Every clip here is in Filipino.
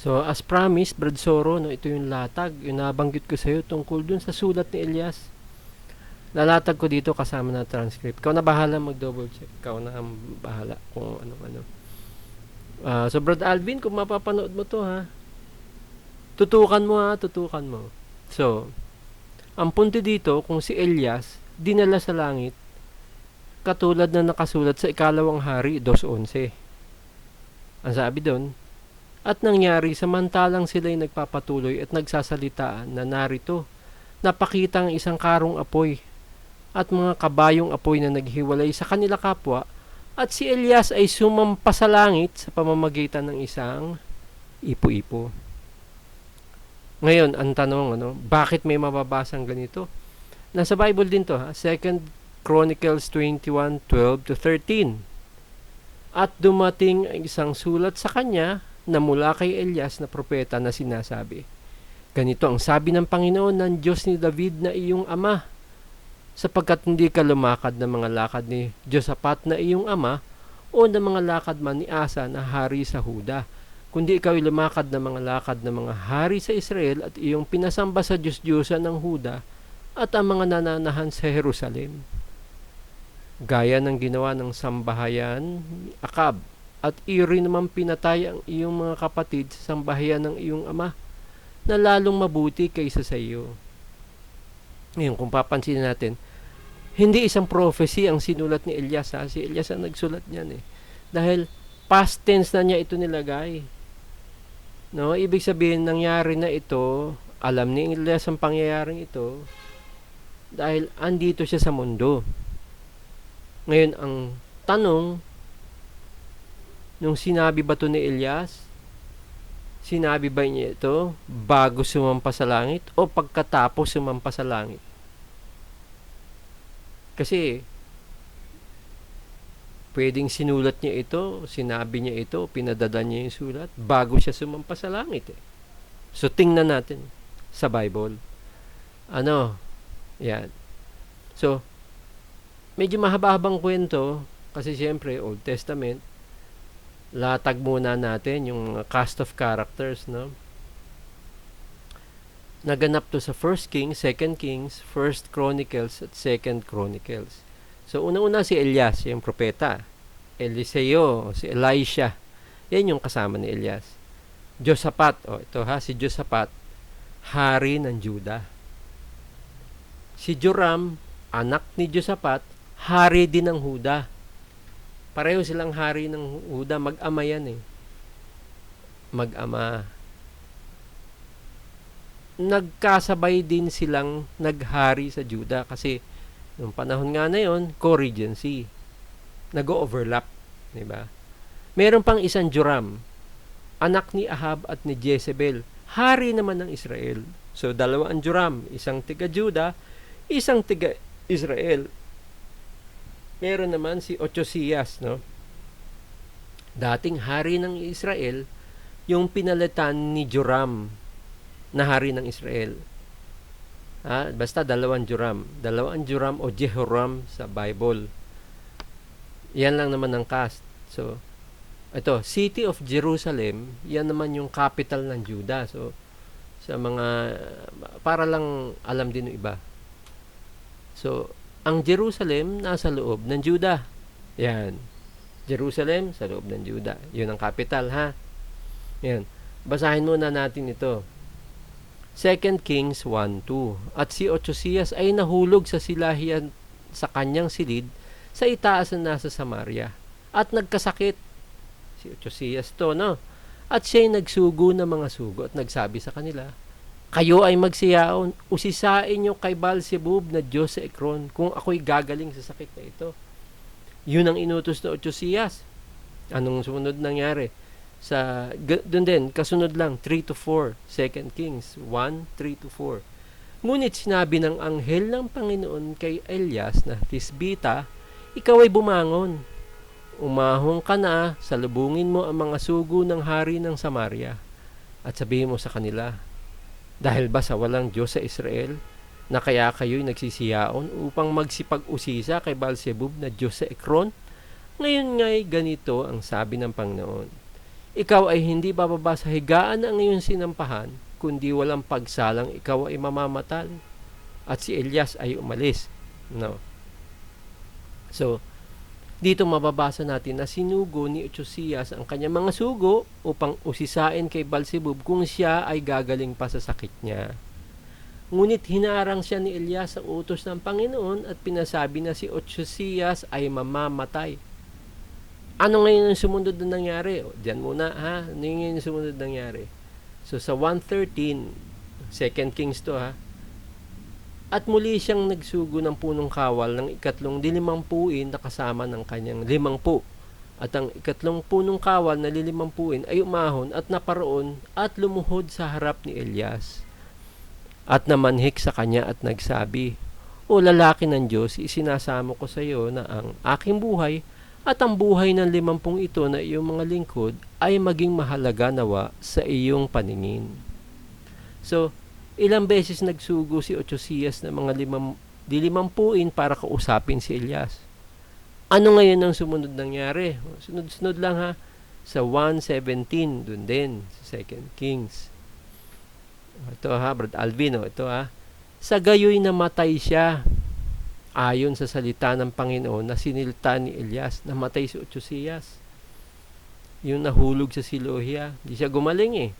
So, as promised, Brad Soro, no, ito yung latag, yung nabanggit ko sa iyo tungkol dun sa sulat ni Elias. Lalatag ko dito kasama na transcript. Ikaw na bahala mag-double check. Ikaw na ang bahala kung ano-ano. Ah, so, Brad Alvin, kung mapapanood mo to, ha, tutukan mo, ha, tutukan mo. So, ang punto dito, kung si Elias, dinala sa langit, katulad na nakasulat sa ikalawang hari, 2.11. Ang sabi doon, at nangyari samantalang sila'y nagpapatuloy at nagsasalitaan na narito, napakita ang isang karong apoy at mga kabayong apoy na naghiwalay sa kanila kapwa at si Elias ay sumampa sa langit sa pamamagitan ng isang ipo-ipo. Ngayon, ang tanong, ano, bakit may mababasang ganito? Nasa Bible din to, ha? 2 Chronicles 21:12 to 13. At dumating ang isang sulat sa kanya na mula kay Elias na propeta na sinasabi, Ganito ang sabi ng Panginoon ng Diyos ni David na iyong ama, sapagkat hindi ka lumakad ng mga lakad ni Josapat na iyong ama o ng mga lakad man ni Asa na hari sa Huda, kundi ikaw ay lumakad ng mga lakad ng mga hari sa Israel at iyong pinasamba sa Diyos-Diyosan ng Huda at ang mga nananahan sa Jerusalem. Gaya ng ginawa ng sambahayan ni Akab at iyo rin naman pinatay ang iyong mga kapatid sa sambahayan ng iyong ama na lalong mabuti kaysa sa iyo. Ngayon, kung papansin natin, hindi isang prophecy ang sinulat ni Elias ha. Si Elias ang nagsulat niyan eh. Dahil past tense na niya ito nilagay. No, ibig sabihin nangyari na ito, alam ni Elias ang pangyayaring ito dahil andito siya sa mundo. Ngayon ang tanong nung sinabi ba to ni Elias? Sinabi ba niya ito bago sumampa sa langit o pagkatapos sumampa sa langit? Kasi pwedeng sinulat niya ito, sinabi niya ito, pinadala niya yung sulat bago siya sumampa sa langit eh. So tingnan natin sa Bible. Ano? Yan. So medyo mahaba-habang kwento kasi siyempre Old Testament latag muna natin yung cast of characters no naganap to sa 1st Kings, 2nd Kings, 1st Chronicles at 2nd Chronicles. So una-una si Elias, yung propeta. Eliseo, si Elisha. Yan yung kasama ni Elias. Josapat, oh ito ha, si Josapat, hari ng Juda. Si Joram, anak ni Josapat, hari din ng Huda. Pareho silang hari ng Huda, mag-ama yan eh. Mag-ama. Nagkasabay din silang naghari sa Juda kasi nung panahon nga na yon, co-regency. Nag-overlap, di ba? Meron pang isang Joram, anak ni Ahab at ni Jezebel, hari naman ng Israel. So dalawa ang Joram, isang tiga Juda, isang tiga Israel meron naman si Ochosias, no? Dating hari ng Israel, yung pinalitan ni Joram na hari ng Israel. Ha? Basta dalawang Joram. Dalawang Joram o Jehoram sa Bible. Yan lang naman ang cast. So, ito, City of Jerusalem, yan naman yung capital ng Juda. So, sa mga, para lang alam din ng iba. So, ang Jerusalem nasa loob ng Juda. Yan. Jerusalem sa loob ng Juda. Yun ang capital ha. Yan. Basahin muna natin ito. 2 Kings 1.2 At si Ochosias ay nahulog sa silahian sa kanyang silid sa itaas na nasa Samaria. At nagkasakit. Si Ochosias to, no? At siya'y nagsugo ng mga sugo at nagsabi sa kanila, kayo ay magsiyaon, usisain nyo kay Balsebub na Diyos sa Ekron kung ako'y gagaling sa sakit na ito. Yun ang inutos na Ochosias. Anong sumunod nangyari? Sa, doon din, kasunod lang, 3 to 4, 2 Kings 1, 3 to 4. Ngunit sinabi ng anghel ng Panginoon kay Elias na Tisbita, ikaw ay bumangon. Umahong ka na, salubungin mo ang mga sugo ng hari ng Samaria. At sabihin mo sa kanila, dahil ba sa walang Diyos sa Israel, na kaya kayo'y nagsisiyaon upang magsipag-usisa kay Balsebub na Diyos sa Ekron? Ngayon nga'y ganito ang sabi ng Panginoon. ikaw ay hindi bababa sa higaan ng iyong sinampahan, kundi walang pagsalang ikaw ay mamamatay. At si Elias ay umalis. No. So, dito mababasa natin na sinugo ni Uchosias ang kanyang mga sugo upang usisain kay Balsebub kung siya ay gagaling pa sa sakit niya. Ngunit hinarang siya ni Elias sa utos ng Panginoon at pinasabi na si Uchosias ay mamamatay. Ano ngayon ang sumunod na nangyari? O, Diyan muna ha. Ano ngayon ang sumunod na nangyari? So sa 113, 2 Kings to ha. At muli siyang nagsugo ng punong kawal ng ikatlong dilimampuin na kasama ng kanyang limangpu. At ang ikatlong punong kawal na lilimampuin ay umahon at naparoon at lumuhod sa harap ni Elias. At namanhik sa kanya at nagsabi, O lalaki ng Diyos, isinasamo ko sa iyo na ang aking buhay at ang buhay ng limampung ito na iyong mga lingkod ay maging mahalaga nawa sa iyong paningin. So, ilang beses nagsugo si Ochosias ng mga limam, dilimampuin para kausapin si Elias. Ano ngayon ang sumunod nangyari? Sunod-sunod lang ha. Sa 1.17, dun din, sa 2 Kings. Ito ha, Brad Alvino, ito ha. Sa gayoy namatay siya ayon sa salita ng Panginoon na sinilta ni Elias, namatay si Ochosias. Yung nahulog sa Silohia, di siya gumaling eh.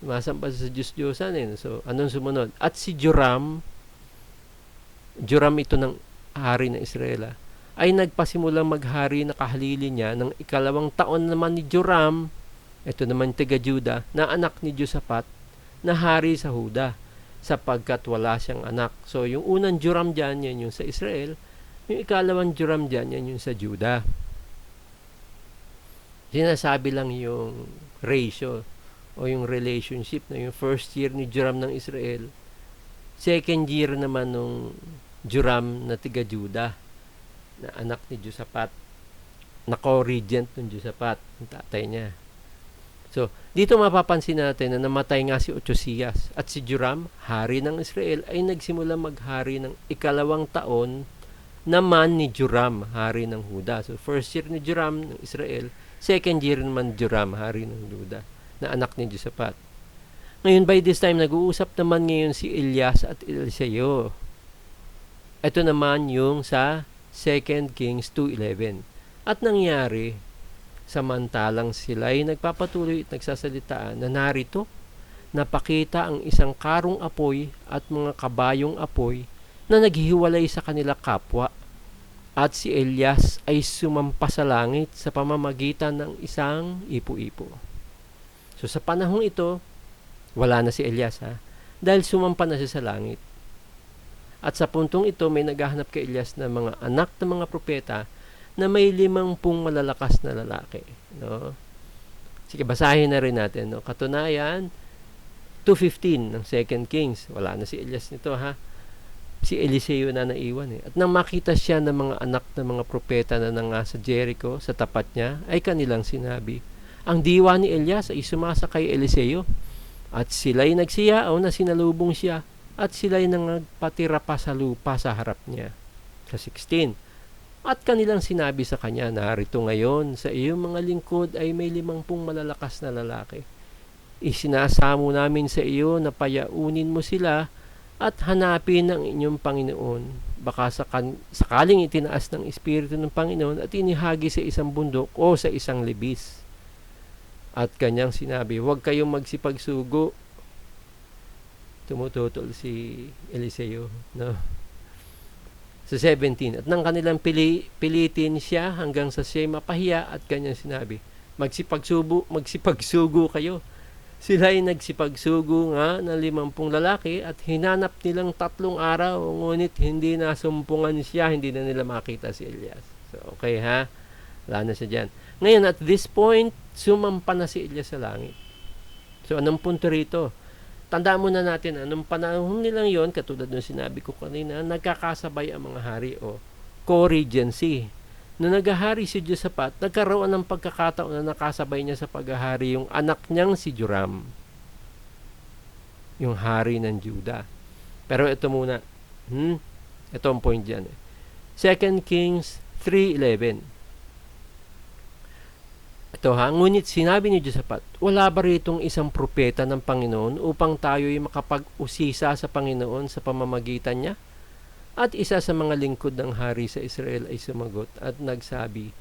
Sumasampa sa Diyos-Diyosan eh. So, anong sumunod? At si Joram, Joram ito ng hari ng Israel, ay nagpasimulang maghari na kahalili niya ng ikalawang taon naman ni Joram, ito naman taga Juda, na anak ni Josapat, na hari sa Huda, sapagkat wala siyang anak. So, yung unang Joram dyan, yan yung sa Israel, yung ikalawang Joram dyan, yan yung sa Juda. Sinasabi lang yung ratio o yung relationship na yung first year ni Joram ng Israel, second year naman nung Joram na tiga Juda na anak ni Josapat na co-regent ng Josapat, ng tatay niya. So, dito mapapansin natin na namatay nga si Ochosias at si Joram, hari ng Israel, ay nagsimula maghari ng ikalawang taon naman ni Joram, hari ng Huda. So, first year ni Joram ng Israel, second year naman Joram, hari ng Juda na anak ni Josapat. Ngayon, by this time, nag-uusap naman ngayon si Elias at Eliseo. Ito naman yung sa 2 Kings 2.11. At nangyari, samantalang sila ay nagpapatuloy at nagsasalitaan na narito, napakita ang isang karong apoy at mga kabayong apoy na naghihiwalay sa kanila kapwa. At si Elias ay sumampa sa langit sa pamamagitan ng isang ipo-ipo. So sa panahong ito, wala na si Elias ha, dahil sumampa na siya sa langit. At sa puntong ito, may naghahanap kay Elias ng mga anak ng mga propeta na may limang pung malalakas na lalaki. No? Sige, basahin na rin natin. No? Katunayan, 2.15 ng 2 Kings. Wala na si Elias nito ha. Si Eliseo na naiwan eh. At nang makita siya ng mga anak ng mga propeta na nanga sa Jericho, sa tapat niya, ay kanilang sinabi, ang diwa ni Elias ay sumasa kay Eliseo at sila'y nagsiyao na sinalubong siya at sila'y nangagpatira pa sa lupa sa harap niya. Sa 16, at kanilang sinabi sa kanya, narito ngayon sa iyong mga lingkod ay may limangpung malalakas na lalaki. Isinasamo namin sa iyo na payaunin mo sila at hanapin ang inyong Panginoon. Baka sakaling itinaas ng Espiritu ng Panginoon at inihagi sa isang bundok o sa isang libis. At kanyang sinabi, huwag kayong magsipagsugo. Tumututol si Eliseo. No? Sa 17, at nang kanilang pili, pilitin siya hanggang sa siya mapahiya at kanyang sinabi, magsipagsubo, magsipagsugo kayo. Sila ay nagsipagsugo nga ng limampung lalaki at hinanap nilang tatlong araw ngunit hindi nasumpungan siya, hindi na nila makita si Elias. So, okay ha? Wala na siya dyan. Ngayon, at this point, sumampa na si Elias sa langit. So, anong punto rito? Tandaan muna natin, anong panahon nilang yon katulad ng sinabi ko kanina, nagkakasabay ang mga hari o co-regency. Na naghahari si Josapat, nagkaroon ng pagkakataon na nakasabay niya sa paghahari yung anak niyang si Joram. Yung hari ng Juda. Pero ito muna, hmm, ito ang point dyan. Eh. 2 Kings 3.11 Ito ha, ngunit sinabi ni Josapat, wala ba ritong isang propeta ng Panginoon upang tayo'y makapag-usisa sa Panginoon sa pamamagitan niya? At isa sa mga lingkod ng hari sa Israel ay sumagot at nagsabi,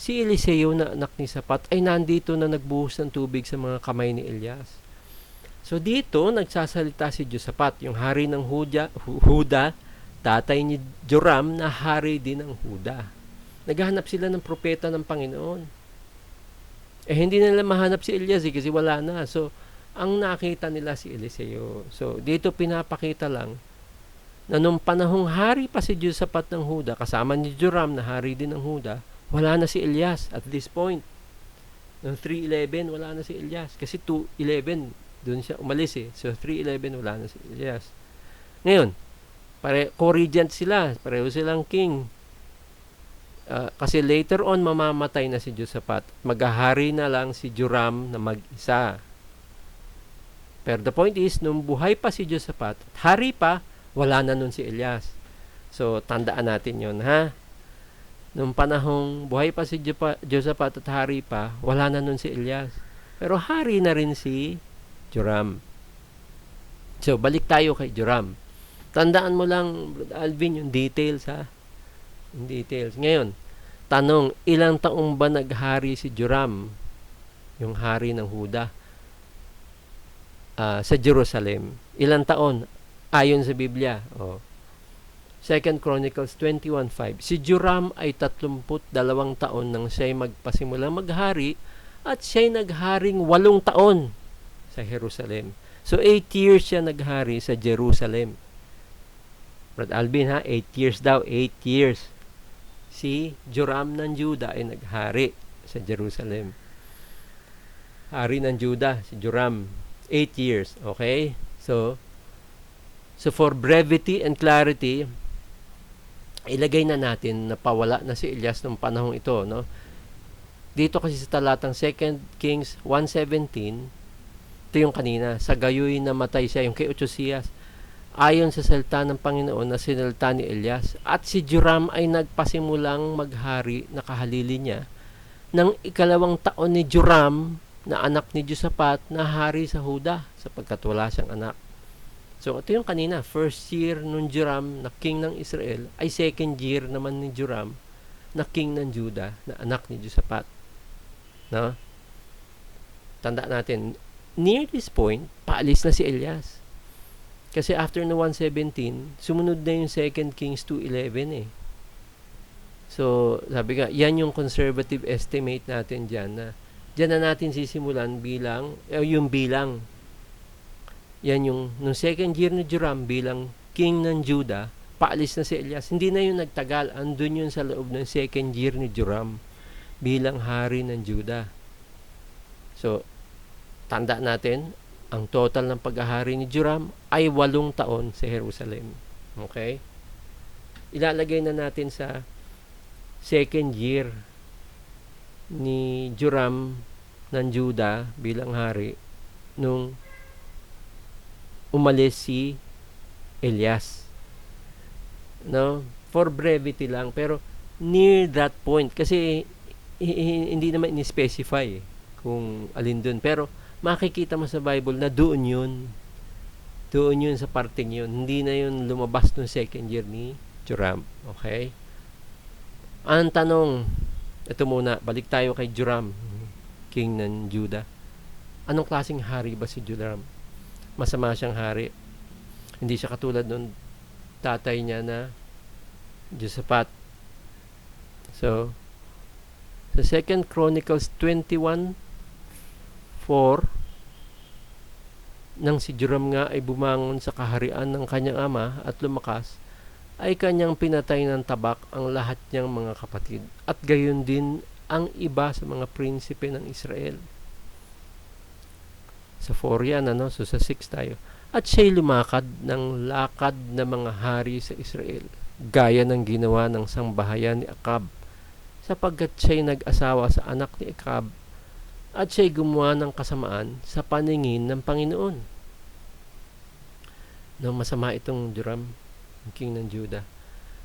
Si Eliseo na anak ni Sapat ay nandito na nagbuhos ng tubig sa mga kamay ni Elias. So dito, nagsasalita si Josapat, yung hari ng Huda, Hu- Huda, tatay ni Joram na hari din ng Huda. Naghahanap sila ng propeta ng Panginoon. Eh hindi nila mahanap si Elias eh, kasi wala na. So, ang nakita nila si Eliseo. So, dito pinapakita lang na nung panahong hari pa si Josapat ng Huda, kasama ni Joram na hari din ng Huda, wala na si Elias at this point. Noong 3.11, wala na si Elias. Kasi 2.11, doon siya umalis eh. So, 3.11, wala na si Elias. Ngayon, pare, co-regent sila. Pareho silang king. Ah, kasi later on, mamamatay na si Josapat. Maghahari na lang si Joram na mag-isa. Pero the point is, nung buhay pa si Josapat, at hari pa, wala na nun si Elias. So, tandaan natin yon ha? Nung panahong buhay pa si Josapat at hari pa, wala na nun si Elias. Pero hari na rin si Joram. So, balik tayo kay Joram. Tandaan mo lang, Alvin, yung details ha? Yung details. Ngayon, tanong, ilang taong ba naghari si Joram? Yung hari ng Huda ah, sa Jerusalem. Ilang taon? Ayon sa Biblia. Oh. 2 Chronicles 21.5 Si Joram ay 32 taon nang siya'y magpasimulang maghari at siya'y nagharing 8 taon sa Jerusalem. So 8 years siya naghari sa Jerusalem. Brad Alvin ha, 8 years daw, 8 years. Si Joram ng Juda ay naghari sa Jerusalem. Hari ng Juda, si Joram, 8 years, okay? So, so for brevity and clarity, ilagay na natin na pawala na si Elias nung panahong ito, no? Dito kasi sa talatang 2 Kings 1.17, ito yung kanina, sa gayoy namatay siya, yung kay Uchosias, ayon sa salita ng Panginoon na sinalta ni Elias, at si Joram ay nagpasimulang maghari na kahalili niya, ng ikalawang taon ni Joram, na anak ni Josapat, na hari sa Huda, sapagkat wala siyang anak. So, ito yung kanina, first year nung Joram na king ng Israel, ay second year naman ni Joram na king ng Juda, na anak ni Josapat. No? Tanda natin, near this point, paalis na si Elias. Kasi after no 117, sumunod na yung 2 Kings 2.11 eh. So, sabi nga, yan yung conservative estimate natin dyan na dyan na natin sisimulan bilang, eh, yung bilang. Yan yung, nung second year ni Joram bilang king ng Judah, paalis na si Elias. Hindi na yung nagtagal, andun yun sa loob ng second year ni Joram bilang hari ng Judah. So, tanda natin, ang total ng paghahari ni Joram ay walong taon sa Jerusalem. Okay? Ilalagay na natin sa second year ni Joram ng Juda bilang hari nung umalis si Elias. No? For brevity lang. Pero near that point. Kasi hi- hi- hindi naman in-specify kung alin dun. Pero makikita mo sa Bible na doon yun. Doon yun sa parting yun. Hindi na yun lumabas nung second year ni Joram. Okay? Ang tanong, ito muna, balik tayo kay Joram, king ng Juda. Anong klaseng hari ba si Joram? Masama siyang hari. Hindi siya katulad nung tatay niya na Josaphat. So, sa 2 Chronicles 21 4 nang si Joram nga ay bumangon sa kaharian ng kanyang ama at lumakas, ay kanyang pinatay ng tabak ang lahat niyang mga kapatid. At gayon din ang iba sa mga prinsipe ng Israel. Sa 4 yan, ano? So sa 6 tayo. At siya'y lumakad ng lakad na mga hari sa Israel, gaya ng ginawa ng sangbahayan ni Akab, sapagkat siya'y nag-asawa sa anak ni Akab, at siya'y gumawa ng kasamaan sa paningin ng Panginoon. No, masama itong Joram, king ng Judah.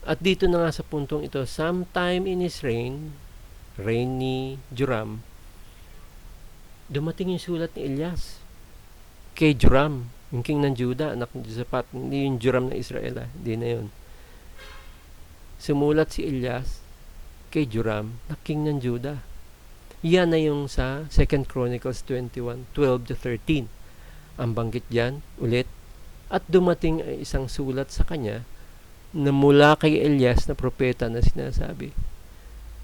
At dito na nga sa puntong ito, sometime in his reign, reign ni Joram, dumating yung sulat ni Elias kay Joram, yung king ng Juda, anak ni Josaphat, hindi yung Joram ng Israel, ah. hindi na yun. Sumulat si Elias kay Joram, na king ng Juda. Yan na yung sa 2 Chronicles 21, 12 to 13. Ang banggit dyan, ulit, at dumating ay isang sulat sa kanya na mula kay Elias na propeta na sinasabi,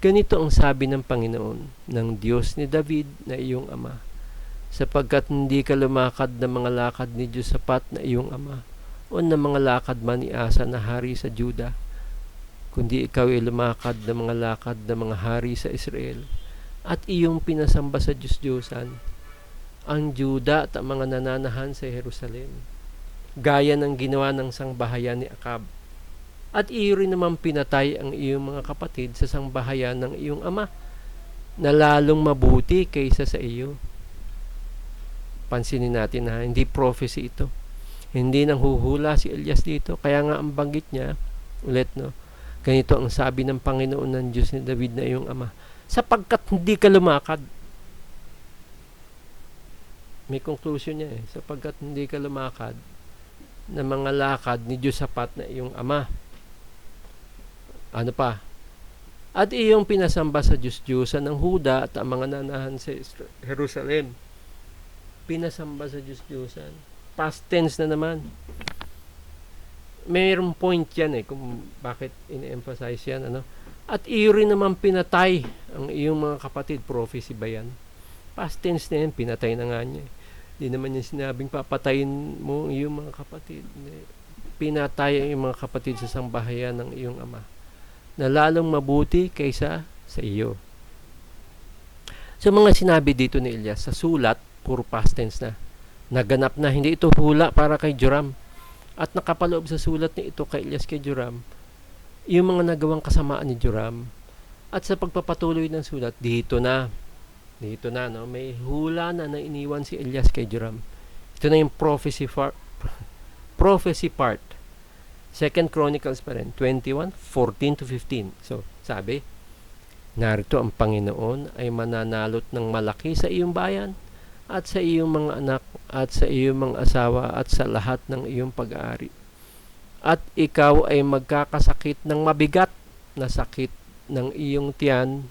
Ganito ang sabi ng Panginoon, ng Diyos ni David na iyong ama, sapagkat hindi ka lumakad ng mga lakad ni Josapat na iyong ama, o ng mga lakad man ni Asa na hari sa Juda, kundi ikaw ay lumakad ng mga lakad ng mga hari sa Israel, at iyong pinasamba sa Diyos-Diyosan, ang Juda at ang mga nananahan sa Jerusalem, gaya ng ginawa ng sangbahayan ni Akab. At iyo rin naman pinatay ang iyong mga kapatid sa sangbahayan ng iyong ama, na lalong mabuti kaysa sa iyo pansinin natin na hindi prophecy ito. Hindi nang huhula si Elias dito. Kaya nga ang banggit niya, ulit no, ganito ang sabi ng Panginoon ng Diyos ni David na iyong ama. Sapagkat hindi ka lumakad. May conclusion niya eh. Sapagkat hindi ka lumakad na mga lakad ni Diyos sapat na iyong ama. Ano pa? At iyong pinasamba sa Diyos-Diyosan ng Huda at ang mga nanahan sa Jerusalem pinasamba sa Diyos Diyosan. Past tense na naman. Mayroong point yan eh kung bakit in-emphasize yan. Ano? At iyo rin naman pinatay ang iyong mga kapatid. Prophecy ba yan? Past tense na yan, pinatay na nga niya. Hindi naman niya sinabing papatayin mo ang iyong mga kapatid. Pinatay ang iyong mga kapatid sa sambahayan ng iyong ama na lalong mabuti kaysa sa iyo. So mga sinabi dito ni Elias sa sulat puro past tense na. Naganap na, hindi ito hula para kay Joram. At nakapaloob sa sulat ni ito kay Elias kay Joram, yung mga nagawang kasamaan ni Joram. At sa pagpapatuloy ng sulat, dito na, dito na, no? may hula na na iniwan si Elias kay Joram. Ito na yung prophecy, far, prophecy part. Second Chronicles pa rin, 21, 14 to 15. So, sabi, narito ang Panginoon ay mananalot ng malaki sa iyong bayan at sa iyong mga anak at sa iyong mga asawa at sa lahat ng iyong pag-aari. At ikaw ay magkakasakit ng mabigat na sakit ng iyong tiyan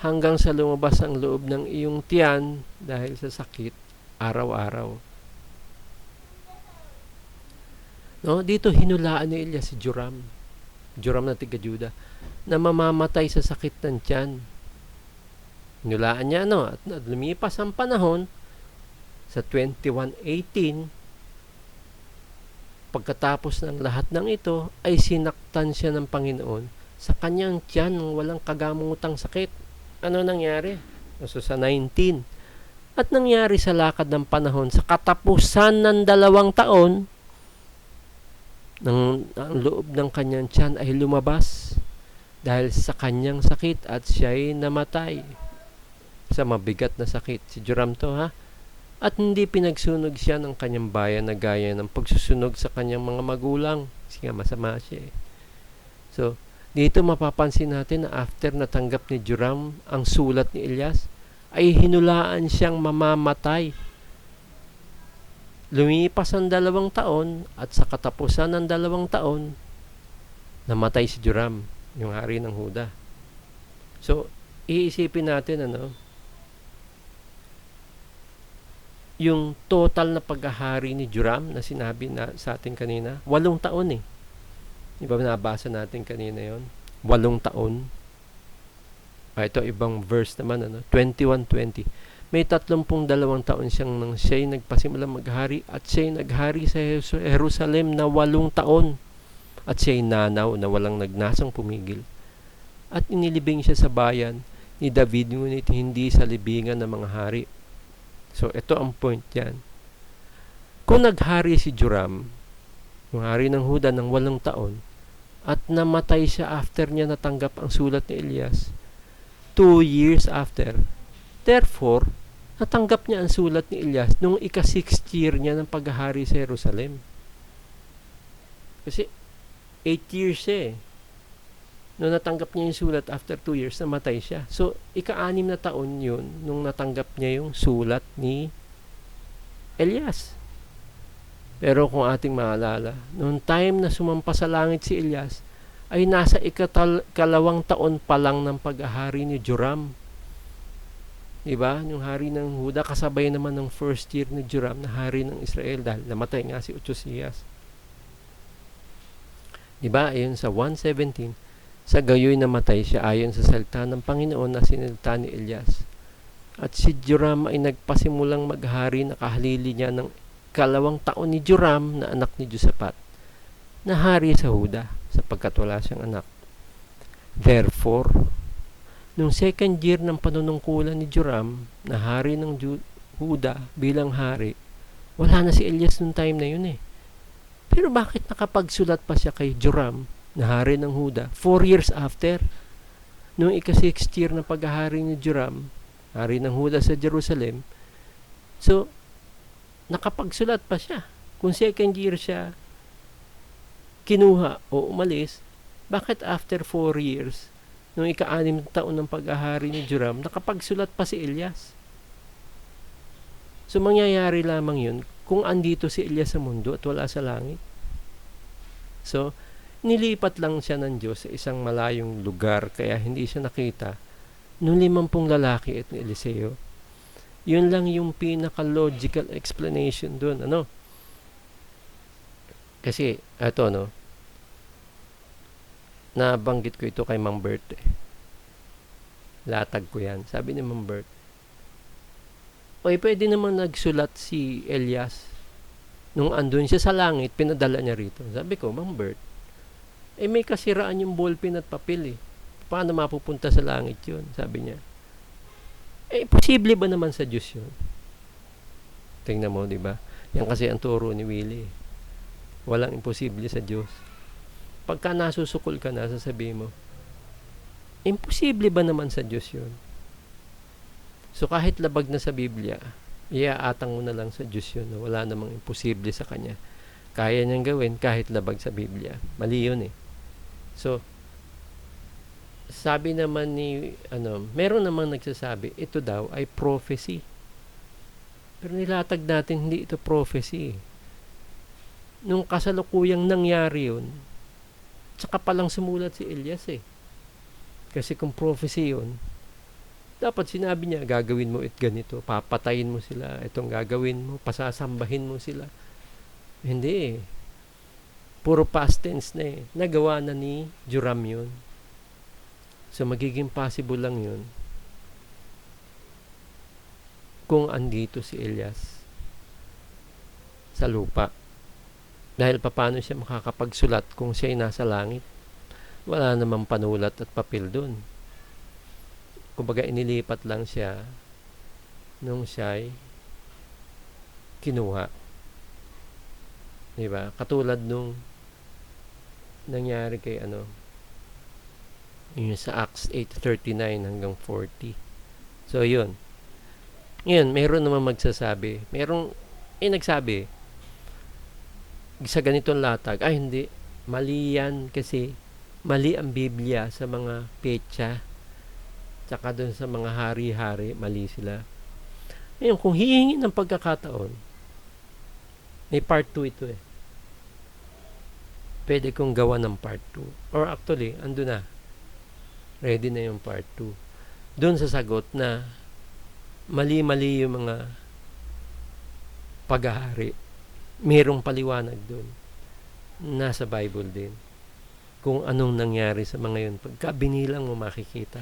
hanggang sa lumabas ang loob ng iyong tiyan dahil sa sakit araw-araw. No, dito hinulaan ni Elias si Joram. Joram na tiga Juda na mamamatay sa sakit ng tiyan Nulaan niya no at lumipas ang panahon sa 2118 pagkatapos ng lahat ng ito ay sinaktan siya ng Panginoon sa kanyang tiyan ng walang kagamutang sakit. Ano nangyari? So sa 19 at nangyari sa lakad ng panahon sa katapusan ng dalawang taon ng ang loob ng kanyang tiyan ay lumabas dahil sa kanyang sakit at siya ay namatay sa mabigat na sakit. Si Joram to ha. At hindi pinagsunog siya ng kanyang bayan na gaya ng pagsusunog sa kanyang mga magulang. Kasi nga masama siya eh. So, dito mapapansin natin na after natanggap ni Joram ang sulat ni Elias, ay hinulaan siyang mamamatay. Lumipas ang dalawang taon at sa katapusan ng dalawang taon, namatay si Joram, yung hari ng Huda. So, iisipin natin ano, yung total na paghahari ni Joram na sinabi na sa atin kanina, walong taon eh. Di ba nabasa natin kanina yon Walong taon. Ah, ito ibang verse naman, ano? 21.20. May tatlumpung dalawang taon siyang nang siya'y nagpasimula maghari at siya'y naghari sa Jerusalem na walong taon. At siya'y nanaw na walang nagnasang pumigil. At inilibing siya sa bayan ni David ngunit hindi sa libingan ng mga hari So, ito ang point yan. Kung naghari si Joram, yung hari ng Huda ng walong taon, at namatay siya after niya natanggap ang sulat ni Elias, two years after. Therefore, natanggap niya ang sulat ni Elias nung ika-sixth year niya ng paghahari sa Jerusalem. Kasi, eight years eh. Nung natanggap niya yung sulat after 2 years, namatay siya. So, ika-anim na taon yun nung natanggap niya yung sulat ni Elias. Pero kung ating maalala, noong time na sumampa sa langit si Elias, ay nasa ikatalawang taon pa lang ng paghahari ni Joram. Diba? Yung hari ng Huda, kasabay naman ng first year ni Joram na hari ng Israel dahil namatay nga si Uchosias. Diba? Ayun sa 117, sa gayoy namatay siya ayon sa salita ng Panginoon na sinilta ni Elias. At si Joram ay nagpasimulang maghari nakahalili niya ng kalawang taon ni Joram na anak ni Josapat na hari sa Huda sapagkat wala siyang anak. Therefore, nung second year ng panunungkulan ni Joram na hari ng Ju- Huda bilang hari, wala na si Elias nung time na yun eh. Pero bakit nakapagsulat pa siya kay Joram na hari ng Huda, four years after, nung ika-sixth year na paghahari ni Joram, hari ng Huda sa Jerusalem, so, nakapagsulat pa siya. Kung second year siya, kinuha o umalis, bakit after four years, nung ika-anim taon ng paghahari ni Joram, nakapagsulat pa si Elias? So, mangyayari lamang yun kung andito si Elias sa mundo at wala sa langit. So, nilipat lang siya ng Diyos sa isang malayong lugar kaya hindi siya nakita nung limampung lalaki at ni Eliseo. Yun lang yung pinaka-logical explanation doon. Ano? Kasi, eto no, nabanggit ko ito kay Mang Bert eh. Latag ko yan. Sabi ni Mang Bert, Oy, pwede naman nagsulat si Elias nung andun siya sa langit, pinadala niya rito. Sabi ko, Mang Bert, eh may kasiraan yung ballpen at papel eh. Paano mapupunta sa langit yun? Sabi niya. Eh, posible ba naman sa Diyos yun? Tingnan mo, di ba? Yan kasi ang turo ni Willie. Walang imposible sa Diyos. Pagka nasusukol ka na, sasabihin mo, imposible ba naman sa Diyos yun? So kahit labag na sa Biblia, iaatang mo na lang sa Diyos yun. Wala namang imposible sa Kanya. Kaya niyang gawin kahit labag sa Biblia. Mali yun eh. So, sabi naman ni, ano, meron namang nagsasabi, ito daw ay prophecy. Pero nilatag natin, hindi ito prophecy. eh. Nung kasalukuyang nangyari yun, tsaka palang sumulat si Elias eh. Kasi kung prophecy yun, dapat sinabi niya, gagawin mo it ganito, papatayin mo sila, itong gagawin mo, pasasambahin mo sila. Hindi eh. Puro past tense na eh. Nagawa na ni Joram yun. So, magiging possible lang yun kung andito si Elias sa lupa. Dahil paano siya makakapagsulat kung siya ay nasa langit? Wala namang panulat at papel doon. Kumbaga inilipat lang siya nung siya ay kinuha. Diba? Katulad nung nangyari kay ano, yun sa Acts 8.39 hanggang 40. So, yun. Ngayon, mayroon naman magsasabi. Mayroong, eh, nagsabi, sa ganitong latag, ay hindi, mali yan kasi mali ang Biblia sa mga petsa tsaka doon sa mga hari-hari, mali sila. Ngayon, kung hihingi ng pagkakataon, may part 2 ito eh. Pwede kong gawa ng part 2. Or actually, ando na. Ready na yung part 2. Doon sa sagot na mali-mali yung mga paghahari. Merong paliwanag doon. Nasa Bible din. Kung anong nangyari sa mga yun. Pagka binilang mo makikita.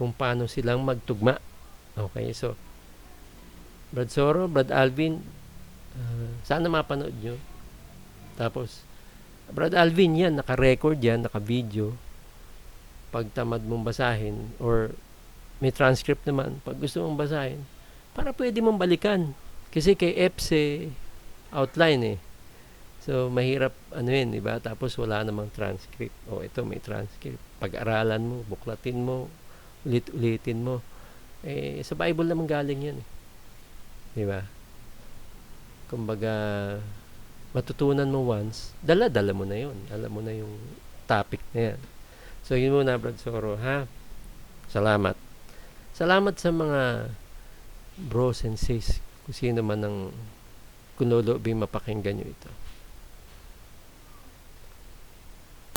Kung paano silang magtugma. Okay, so Brad Soro, Brad Alvin, uh, sana mapanood nyo. Tapos, Brad Alvin yan, naka-record yan, naka-video. Pag tamad mong basahin, or may transcript naman, pag gusto mong basahin, para pwede mong balikan. Kasi kay EPSE, outline eh. So, mahirap ano yun, di ba? Tapos wala namang transcript. O, ito may transcript. Pag-aralan mo, buklatin mo, ulit-ulitin mo. Eh, sa Bible naman galing yan eh. Di ba? Kumbaga, matutunan mo once, dala-dala mo na yon Alam mo na yung topic na yan. So, yun muna, Brad Soro, ha? Salamat. Salamat sa mga bros and sis, kung sino man ang kunulobing mapakinggan nyo ito.